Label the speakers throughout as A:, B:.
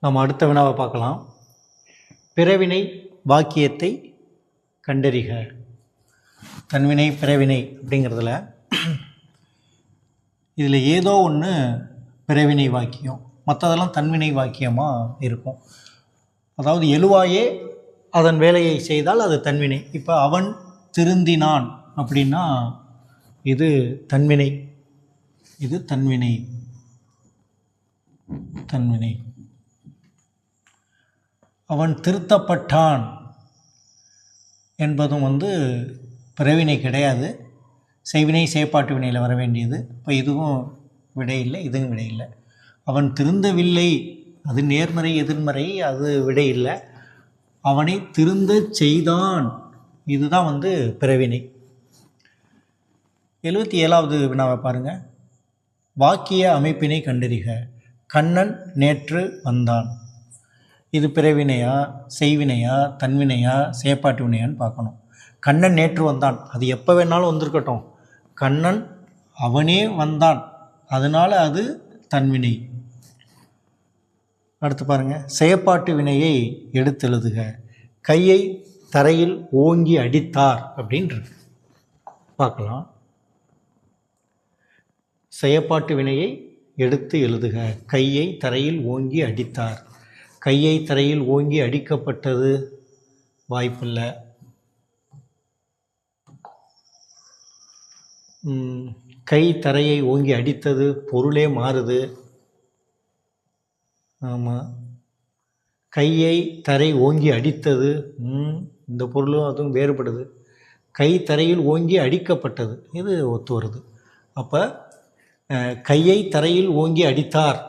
A: நம்ம அடுத்த வினாவை பார்க்கலாம். பிறவினை வாக்கியத்தை கண்டறிக. தன்வினை பிறவினை அப்படிங்கிறதுல இதில் ஏதோ ஒன்று பிறவினை வாக்கியம். மற்றதெல்லாம் தன்வினை வாக்கியமாக இருக்கும். அதாவது எழுவாயே அதன் வேலையை செய்தால் அது தன்வினை. இப்போ அவன் திருந்தினான் அப்படின்னா இது தன்வினை. இது தன்வினை. தன்வினை. அவன் திருத்தப்பட்டான் என்பதும் வந்து பிறவினை கிடையாது. செய்வினை செயற்பாட்டு வினையில் வர வேண்டியது. இப்போ இதுவும் விடையில்லை இதுவும் விடையில்லை அவன் திருந்தவில்லை அது நேர்மறை எதிர்மறை அது விடையில்லை அவனை திருந்த செய்தான். இதுதான் வந்து பிறவினை. எழுபத்தி ஏழாவது வினாவை பாருங்கள் வாக்கிய அமைப்பினை கண்டறிக. கண்ணன் நேற்று வந்தான். இது பிறவினையா செய்வினையா தன்வினையா செயப்பாட்டு வினையான்னு பார்க்கணும். கண்ணன் நேற்று வந்தான். அது எப்போ வேணாலும் வந்திருக்கட்டும். கண்ணன் அவனே வந்தான். அதனால் அது தன்வினை. அடுத்து பாருங்கள் செயப்பாட்டு வினையை எடுத்தெழுதுக. கையை தரையில் ஓங்கி அடித்தார் அப்படின்றது. பார்க்கலாம். செயப்பாட்டு வினையை எடுத்து எழுதுக. கையை தரையில் ஓங்கி அடித்தார். கையை தரையில் ஓங்கி அடிக்கப்பட்டது வாய்ப்பில்லை. கை தரையை ஓங்கி அடித்தது பொருளே மாறுது. ஆமாம் கையை தரை ஓங்கி அடித்தது இந்த பொருளும் அதுவும் வேறுபடுது. கை தரையில் ஓங்கி அடிக்கப்பட்டது இது ஒத்து வருது. அப்போ கையை தரையில் ஓங்கி அடித்தார்.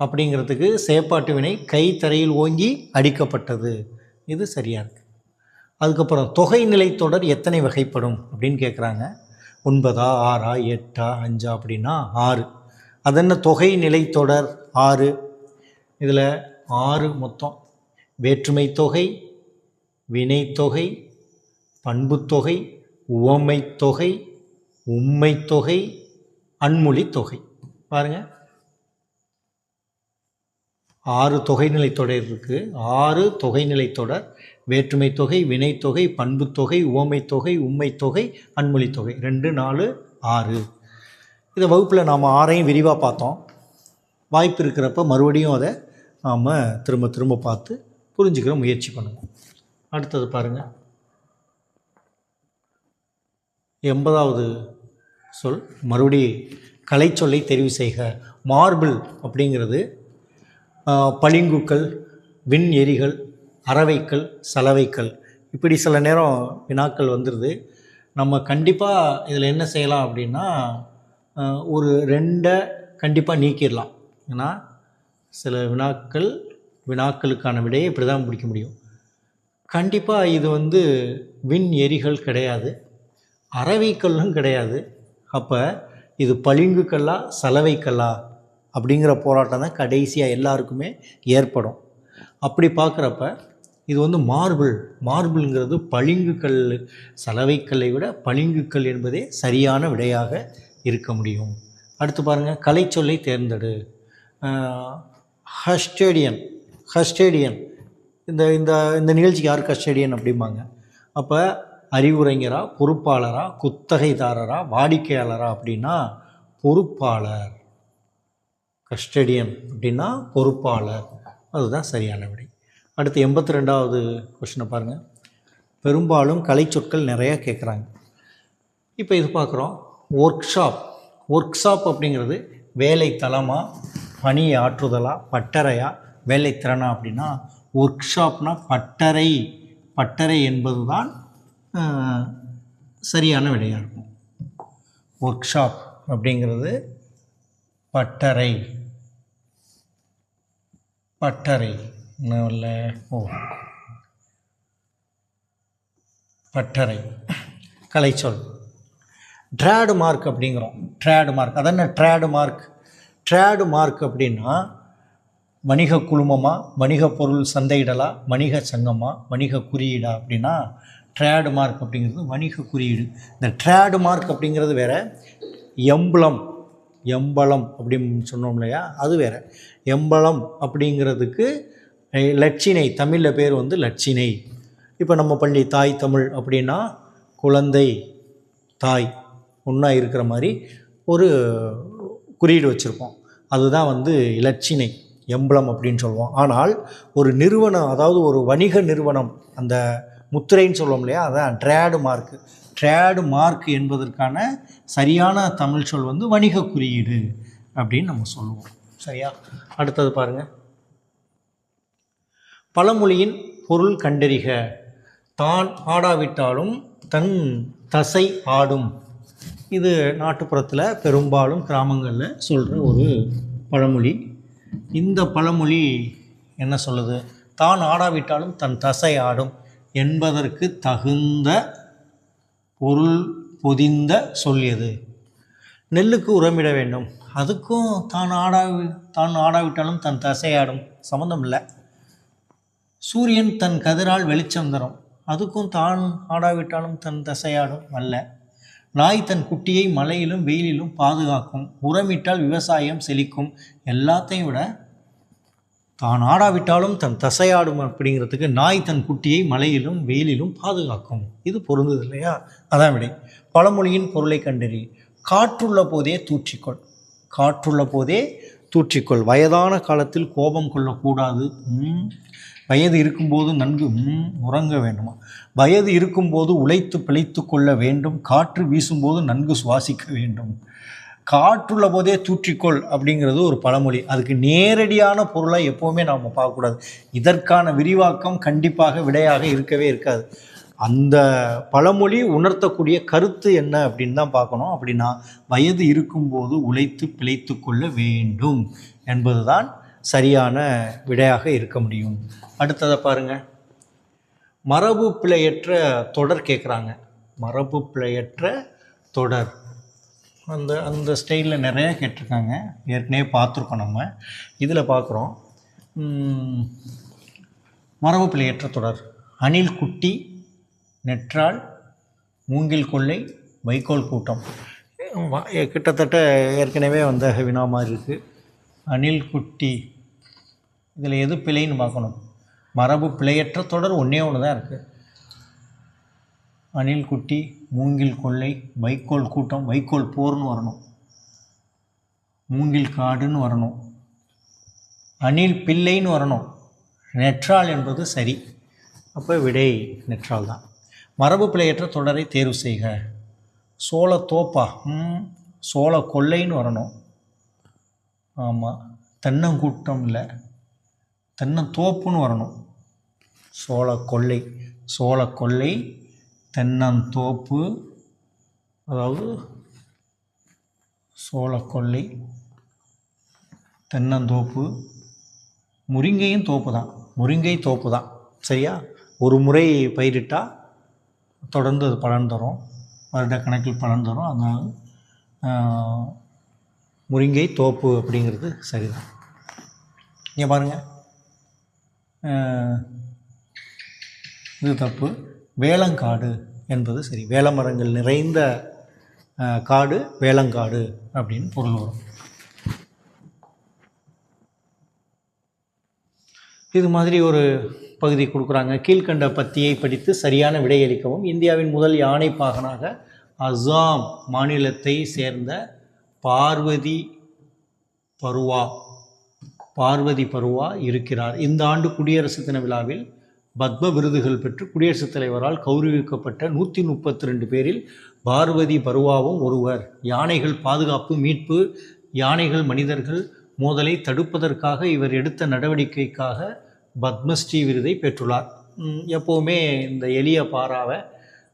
A: அப்படிங்கிறதுக்கு செயப்பாட்டு வினை கை தரையில் ஓங்கி அடிக்கப்பட்டது. இது சரியாக இருக்குது அதுக்கப்புறம் தொகை நிலைத்தொடர் எத்தனை வகைப்படும் அப்படின்னு கேட்குறாங்க ஒன்பதா ஆறா எட்டா அஞ்சா அப்படின்னா ஆறு. அது என்ன தொகை நிலைத்தொடர் ஆறு. இதில் ஆறு மொத்தம். வேற்றுமை தொகை வினைத்தொகை பண்புத்தொகை உவமைத் தொகை உம்மைத் தொகை அன்மொழி தொகை பாருங்கள் ஆறு தொகைநிலை தொடர் இருக்குது ஆறு தொகைநிலை தொடர். வேற்றுமை தொகை வினைத்தொகை பண்புத்தொகை உவமைத் தொகை அன்மொழித்தொகை தொகை தொகை ரெண்டு நாலு ஆறு. இதை வகுப்பில் நாம் ஆறையும் விரிவாக பார்த்தோம். வாய்ப்பு இருக்கிறப்ப மறுபடியும் அதை நாம் திரும்ப திரும்ப பார்த்து புரிஞ்சுக்கிற முயற்சி பண்ணுவோம். அடுத்தது பாருங்கள் எண்பதாவது சொல். மறுபடி கலைச்சொல்லை தெரிவு செய்க. மார்பிள் அப்படிங்கிறது பளிங்குக்கள் விண் எரிகள் அறவைக்கல் சலவைக்கல். இப்படி சில நேரம் வினாக்கள் வந்துடுது நம்ம கண்டிப்பாக இதில் என்ன செய்யலாம் அப்படின்னா ஒரு ரெண்டை கண்டிப்பாக நீக்கிடலாம். ஏன்னா சில வினாக்கள் வினாக்களுக்கான விடையை இப்படி தான் பிடிக்க முடியும். கண்டிப்பாக இது வந்து விண் எரிகள் கிடையாது. அறவைக்கல்லும் கிடையாது. அப்போ இது பளிங்குக்கல்லா சலவைக்கல்லா? அப்படிங்கிற போராட்டம் தான் கடைசியாக எல்லாருக்குமே ஏற்படும். அப்படி பார்க்குறப்ப இது வந்து மார்பிள் மார்பிள்ங்கிறது பளிங்குக்கல் சலவைக்கல்லை விட பளிங்குக்கல் என்பதே சரியான விடையாக இருக்க முடியும். அடுத்து பாருங்கள் கலைச்சொல்லை தேர்ந்தெடு. ஹஸ்டேடியன் ஹஸ்டேடியன் இந்த இந்த இந்த நிகழ்ச்சிக்கு யார் ஹஸ்டேடியன் அப்படிம்பாங்க. அப்போ அறிவுரைஞரா பொறுப்பாளரா குத்தகைதாரரா வாடிக்கையாளரா அப்படின்னா பொறுப்பாளர். கஸ்டடியன் அப்படின்னா பொறுப்பாளர். அதுதான் சரியான விடை. அடுத்து எண்பத்தி ரெண்டாவது கொஷினை பாருங்கள் பெரும்பாலும் கலைச்சொற்கள் நிறையா கேட்குறாங்க இப்போ இது பார்க்குறோம் ஒர்க் ஷாப் ஒர்க் ஷாப் அப்படிங்கிறது வேலை தளமாக பணி ஆற்றுதலா பட்டறையா வேலை திறனா அப்படின்னா ஒர்க் ஷாப்னா பட்டறை. பட்டறை என்பது தான் சரியான விடையாக இருக்கும். ஒர்க் ஷாப் அப்படிங்கிறது பட்டறை. பட்டறை. நல்ல ஓ. பட்டறை. கலைச்சொல். ட்ராடு மார்க் அப்படிங்கிறோம். Trade mark. அது என்ன ட்ராடு மார்க்? ட்ராடு மார்க் அப்படின்னா வணிக குழுமமாக வணிக பொருள் சந்தையிடலா வணிக சங்கமாக வணிக குறியீடா அப்படின்னா ட்ராடு மார்க் அப்படிங்கிறது வணிக குறியீடு. இந்த ட்ராடு மார்க் அப்படிங்கிறது வேறு எம்பளம். எம்பளம் அப்படின்னு சொன்னோம் இல்லையா? அது வேற. எம்பளம் அப்படிங்கிறதுக்கு லட்சினை தமிழில் பேர் வந்து லட்சினை. இப்போ நம்ம பள்ளி தாய் தமிழ் அப்படின்னா குழந்தை தாய் ஒன்றா இருக்கிற மாதிரி ஒரு குறியீடு வச்சுருப்போம். அதுதான் வந்து இலட்சினை எம்பளம் அப்படின்னு சொல்லுவோம். ஆனால் ஒரு நிறுவனம் அதாவது ஒரு வணிக நிறுவனம் அந்த முத்திரைன்னு சொல்லுவோம் இல்லையா? அதான் ட்ரேடு மார்க்கு. ட்ரேடு மார்க் என்பதற்கான சரியான தமிழ் சொல் வந்து வணிக குறியீடு அப்படின்னு நம்ம சொல்லுவோம். சரியா? அடுத்தது பாருங்கள் பழமொழியின் பொருள் கண்டறிக. தான் ஆடாவிட்டாலும் தன் தசை ஆடும். இது நாட்டுப்புறத்தில் பெரும்பாலும் கிராமங்களில் சொல்கிற ஒரு பழமொழி. இந்த பழமொழி என்ன சொல்லுது? தான் ஆடாவிட்டாலும் தன் தசை ஆடும் என்பதற்கு தகுந்த பொருள் பொதிந்த சொல் எது? நெல்லுக்கு உரமிட வேண்டும். அதுக்கும் தான் ஆடா தான் ஆடாவிட்டாலும் தன் தசையாடும் சம்மந்தம் இல்லை. சூரியன் தன் கதிரால் வெளிச்சம் தரும். அதுக்கும் தான் ஆடாவிட்டாலும் தன் தசையாடும் அல்ல. நாய் தன் குட்டியை மழையிலும் வெயிலிலும் பாதுகாக்கும். உரமிட்டால் விவசாயம் செழிக்கும். எல்லாத்தையும் விட தான் ஆடாவிட்டாலும் தன் தசையாடும் அப்படிங்கிறதுக்கு நாய் தன் குட்டியை மழையிலும் வெயிலிலும் பாதுகாக்கும். இது பொருந்தது இல்லையா? அதான் விடை. பழமொழியின் பொருளை கண்டறி காற்றுள்ள போதே தூற்றிக்கொள். காற்றுள்ள போதே தூற்றிக்கொள். வயதான காலத்தில் கோபம் கொள்ளக்கூடாது. வயது இருக்கும்போது நன்கு உறங்க வேண்டுமா? வயது இருக்கும்போது உழைத்து பிழைத்து கொள்ள வேண்டும். காற்று வீசும்போது நன்கு சுவாசிக்க வேண்டும். காற்றுள்ள போதே தூற்றிக்கொள் அப்படிங்கிறது ஒரு பழமொழி. அதுக்கு நேரடியான பொருளை எப்போவுமே நாம் பார்க்கக்கூடாது. இதற்கான விரிவாக்கம் கண்டிப்பாக விடையாக இருக்கவே இருக்காது. அந்த பழமொழி உணர்த்தக்கூடிய கருத்து என்ன அப்படின்னு தான் பார்க்கணும். அப்படின்னா வயது இருக்கும்போது உழைத்து பிழைத்து கொள்ள வேண்டும் என்பதுதான் சரியான விடையாக இருக்க முடியும். அடுத்ததை பாருங்க. மரபு பிழையற்ற தொடர் கேட்குறாங்க மரபு பிழையற்ற தொடர். அந்த அந்த ஸ்டைலில் நிறையா கேட்டிருக்காங்க. ஏற்கனவே பார்த்துருக்கோம் நம்ம. இதில் பார்க்குறோம். மரபு பிழையற்ற தொடர். அணில் குட்டி நெற்றால் மூங்கில் கொள்ளை வைக்கோல் கூட்டம். கிட்டத்தட்ட ஏற்கனவே வந்த வினா மாதிரி இருக்குது அணில் குட்டி. இதில் எது பிழைன்னு பார்க்கணும். மரபு பிழையற்ற தொடர் ஒன்றே ஒன்று தான் இருக்குது அணில் குட்டி மூங்கில் கொள்ளை வைக்கோல் கூட்டம் வைக்கோல் போர்னு வரணும். மூங்கில் காடுன்னு வரணும். அணில் பிள்ளைன்னு வரணும். நெற்றால் என்பது சரி. அப்போ விடை நெற்றால் தான். மரபு பிழையற்ற தொடரை தேர்வு செய்க. சோள தோப்பா? ம் சோள கொள்ளைன்னு வரணும். ஆமாம் தென்னங்கூட்டம் இல்லை. தென்னந்தோப்புன்னு வரணும். சோள கொள்ளை சோள கொள்ளை தென்னந்தோப்பு அதாவது சோளக்கொள்ளை தென்னந்தோப்பு முருங்கையும் தோப்பு தான். முருங்கை தோப்பு தான். சரியா? ஒரு முறை பயிரிட்டால் தொடர்ந்து அது பலன் தரும். வருட கணக்கில் பலன் தரும். அதனால் முருங்கை தோப்பு அப்படிங்கிறது சரிதான். இங்கே பாருங்கள் இது தப்பு. வேளங்காடு என்பது சரி வேலமரங்கள் நிறைந்த காடு வேளங்காடு அப்படின்னு பொருள் வரும். இது மாதிரி ஒரு பகுதி கொடுக்குறாங்க. கீழ்கண்ட பத்தியை படித்து சரியான விடையளிக்கவும் இந்தியாவின் முதல் யானை பாகனாக அஸ்ஸாம் மாநிலத்தை சேர்ந்த பார்வதி பருவா பார்வதி பருவா இருக்கிறார். இந்த ஆண்டு குடியரசு தின விழாவில் பத்ம விருதுகள் பெற்று குடியரசுத் தலைவரால் கௌரவிக்கப்பட்ட நூற்றி முப்பத்தி ரெண்டு பேரில் பார்வதி பருவாவும் ஒருவர். யானைகள் பாதுகாப்பு மீட்பு யானைகள் மனிதர்கள் மோதலை தடுப்பதற்காக இவர் எடுத்த நடவடிக்கைக்காக பத்மஸ்ரீ விருதை பெற்றுள்ளார். எப்போவுமே இந்த எளிய பாராவை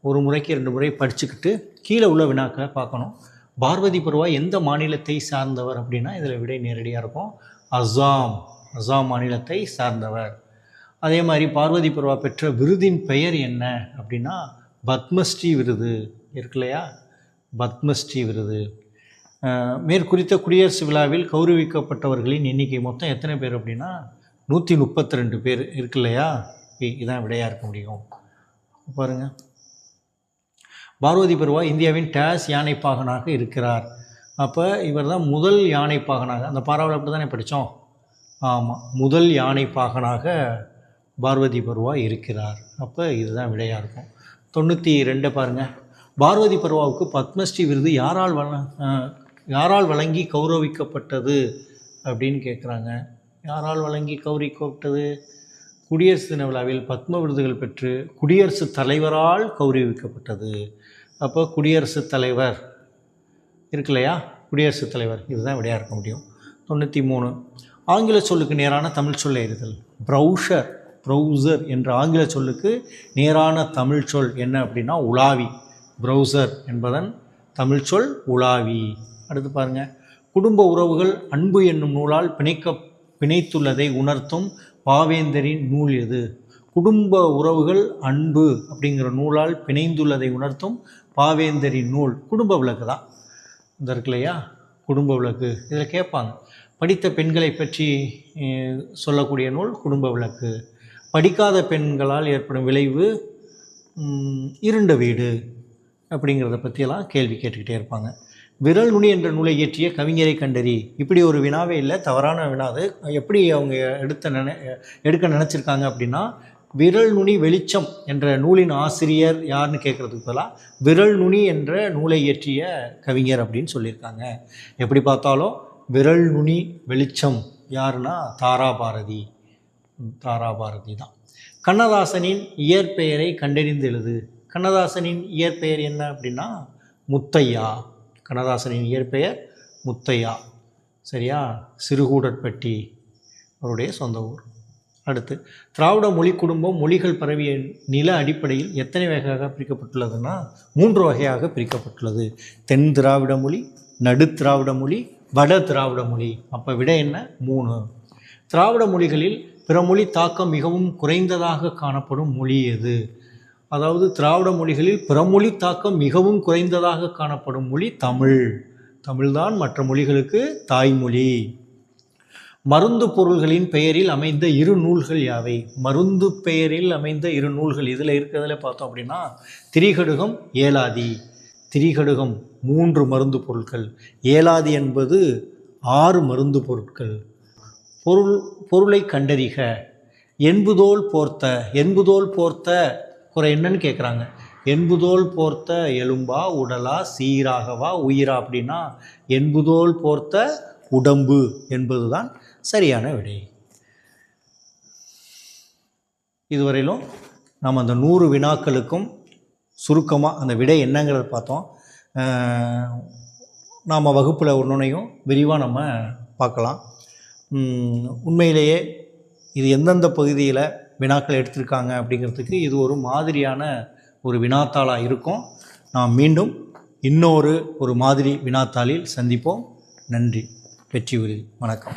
A: ஒரு முறைக்கு ரெண்டு முறை படிச்சுக்கிட்டு கீழே உள்ள வினாக்களை பார்க்கணும். பார்வதி பருவா எந்த மாநிலத்தை சார்ந்தவர் அப்படின்னா இதில் விடை நேரடியாக இருக்கும். அஸ்ஸாம் அஸ்ஸாம் மாநிலத்தை சார்ந்தவர். அதே மாதிரி பார்வதி பருவா பெற்ற விருதின் பெயர் என்ன அப்படின்னா பத்மஸ்ரீ விருது. இருக்கு இல்லையா? பத்மஸ்ரீ விருது. மேற்குறித்த குடியரசு விழாவில் கௌரவிக்கப்பட்டவர்களின் எண்ணிக்கை மொத்தம் எத்தனை பேர் அப்படின்னா நூற்றி முப்பத்தி ரெண்டு பேர் இருக்கு இல்லையா? இ- இதான் விடையாக இருக்க முடியும். பாருங்கள் பார்வதி பருவா இந்தியாவின் டேஸ் யானை பாகனாக இருக்கிறார். அப்போ இவர் தான் முதல் யானை பாகனாக அந்த பாராவில் அப்படி தானே படித்தோம்? ஆமாம் முதல் யானை பாகனாக பார்வதி பருவா இருக்கிறார். அப்போ இதுதான் விடையாக இருக்கும். தொண்ணூற்றி ரெண்டை பாருங்கள் பார்வதி பருவாவுக்கு பத்மஸ்ரீ விருது யாரால் வழ யாரால் வழங்கி கௌரவிக்கப்பட்டது அப்படின்னு கேட்குறாங்க யாரால் வழங்கி கௌரவிக்கப்பட்டது? குடியரசு தின விழாவில் பத்ம விருதுகள் பெற்று குடியரசுத் தலைவரால் கௌரவிக்கப்பட்டது. அப்போ குடியரசுத் தலைவர் இருக்கு இல்லையா? குடியரசுத் தலைவர். இதுதான் விடையாக இருக்க முடியும். தொண்ணூற்றி மூணு. ஆங்கில சொல்லுக்கு நேரான தமிழ் சொல்ல எறிதல் ப்ரௌஷர். ப்ரௌசர் என்ற ஆங்கில சொல்லுக்கு நேரான தமிழ் சொல் என்ன அப்படின்னா உலாவி. ப்ரௌசர் என்பதன் தமிழ் சொல் உலாவி. அடுத்து பாருங்கள் குடும்ப உறவுகள் அன்பு என்னும் நூலால் பிணைக்க பிணைத்துள்ளதை உணர்த்தும் பாவேந்தரின் நூல் எது? குடும்ப உறவுகள் அன்பு அப்படிங்கிற நூலால் பிணைந்துள்ளதை உணர்த்தும் பாவேந்தரின் நூல். குடும்ப விளக்கு தான். இந்த இருக்கு இல்லையா? குடும்ப விளக்கு. இதில் கேட்பாங்க. படித்த பெண்களை பற்றி சொல்லக்கூடிய நூல் குடும்ப விளக்கு. படிக்காத பெண்களால் ஏற்படும் விளைவு இருண்ட வீடு அப்படிங்கிறத பற்றியெல்லாம் கேள்வி கேட்டுக்கிட்டே இருப்பாங்க. விரல் நுனி என்ற நூலை இயற்றிய கவிஞரை கண்டறி. இப்படி ஒரு வினாவே இல்லை தவறான வினாது எப்படி அவங்க எடுத்த நினை எடுக்க நினச்சிருக்காங்க அப்படின்னா விரல் நுனி வெளிச்சம் என்ற நூலின் ஆசிரியர் யாருன்னு கேட்குறதுக்கு பதிலாக விரல் நுனி என்ற நூலை இயற்றிய கவிஞர் அப்படின்னு சொல்லியிருக்காங்க. எப்படி பார்த்தாலும் விரல் நுனி வெளிச்சம் யாருன்னா தாராபாரதி தாராபாரதி தான். கண்ணதாசனின் இயற்பெயரை கண்டறிந்து எழுது. கண்ணதாசனின் இயற்பெயர் என்ன அப்படின்னா முத்தையா. கண்ணதாசனின் இயற்பெயர் முத்தையா. சரியா? சிறுகூடற்பட்டி அவருடைய சொந்த ஊர். அடுத்து திராவிட மொழி குடும்பம் மொழிகள் பரவிய நில அடிப்படையில் எத்தனை வகையாக பிரிக்கப்பட்டுள்ளதுன்னா மூன்று வகையாக பிரிக்கப்பட்டுள்ளது. தென் திராவிட மொழி நடு திராவிட மொழி வட திராவிட மொழி. அப்போ விட என்ன? மூணு. திராவிட மொழிகளில் பிறமொழி தாக்கம் மிகவும் குறைந்ததாக காணப்படும் மொழி எது? அதாவது திராவிட மொழிகளில் பிறமொழி தாக்கம் மிகவும் குறைந்ததாக காணப்படும் மொழி தமிழ். தமிழ்தான் மற்ற மொழிகளுக்கு தாய்மொழி. மருந்து பொருள்களின் பெயரில் அமைந்த இரு நூல்கள் யாவை? மருந்து பெயரில் அமைந்த இரு நூல்கள் இதில் இருக்கிறதுல பார்த்தோம் அப்படின்னா திரிகடுகம் ஏலாதி. திரிகடுகம் மூன்று மருந்து பொருட்கள். ஏலாதி என்பது ஆறு மருந்து பொருட்கள். பொருள் பொருளை கண்டறிக. என்புதோல் போர்த்த என்புதோல் போர்த்த. குறை என்னன்னு கேட்குறாங்க என்புதோல் போர்த்த எலும்பா உடலா சீராகவா உயிரா அப்படின்னா என்புதோல் போர்த்த உடம்பு என்பதுதான் சரியான விடை. இதுவரையிலும் நம்ம அந்த நூறு வினாக்களுக்கும் சுருக்கமாக அந்த விடை என்னங்கிறத பார்த்தோம். நாம் வகுப்பில் ஒன்றுனையும் விரிவாக நம்ம பார்க்கலாம். உண்மையிலேயே இது எந்தெந்த பகுதியில் வினாக்கள் எடுத்திருக்காங்க அப்படிங்கிறதுக்கு இது ஒரு மாதிரியான ஒரு வினாத்தாளாக இருக்கும். நாம் மீண்டும் இன்னொரு ஒரு மாதிரி வினாத்தாளில் சந்திப்போம். நன்றி. வெற்றி உறுதி. வணக்கம்.